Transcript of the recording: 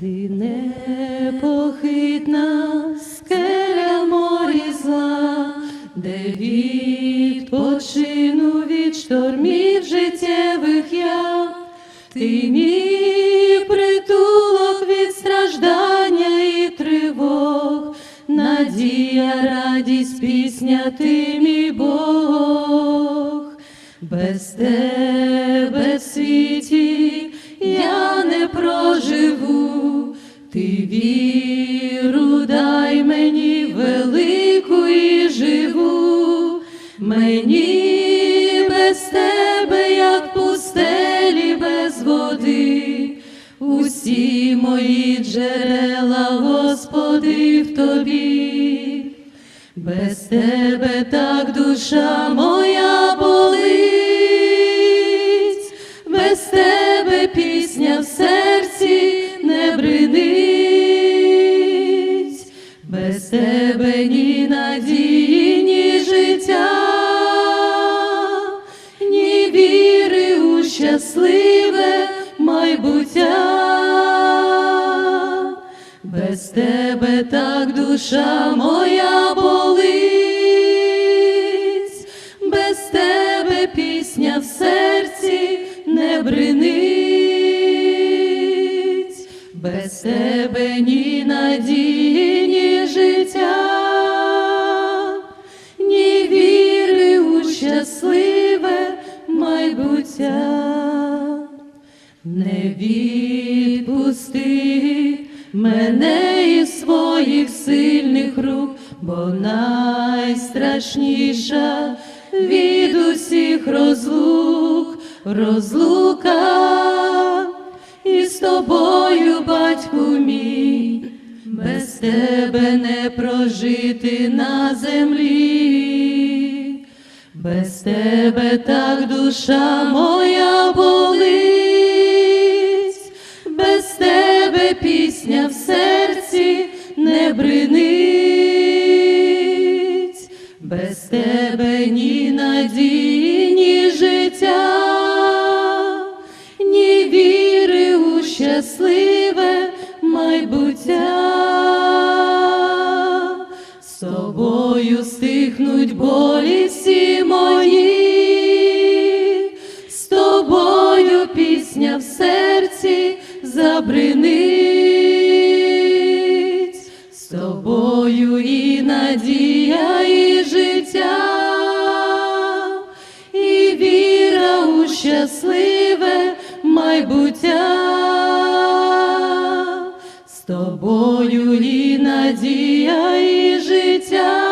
Ти непохитна скеля морі зла, де відпочину від штормів життєвих я, ти мій притулок від страждання і тривог, надія, радість, пісня, ти мій Бог. Без тебе в світі я не проживу, ти віру дай мені велику і живу, мені без тебе, як пустелі без води, усі мої джерела, Господи, в тобі. Без тебе так душа моя болить, так душа моя болить, без тебе пісня в серці не бринить, без тебе ні надії, ні життя, ні віри у щасливе майбуття. Не відпусти мене із своїх сильних рук, бо найстрашніша від усіх розлук, розлука із тобою, батьку мій, без тебе не прожити на землі. Без тебе так душа моя бринить, без тебе ні надії, ні життя, ні віри у щасливе майбуття. З тобою стихнуть болі всі мої, з тобою пісня в серці забринить, надія, і життя, і віра у щасливе майбуття. З тобою і надія, і життя,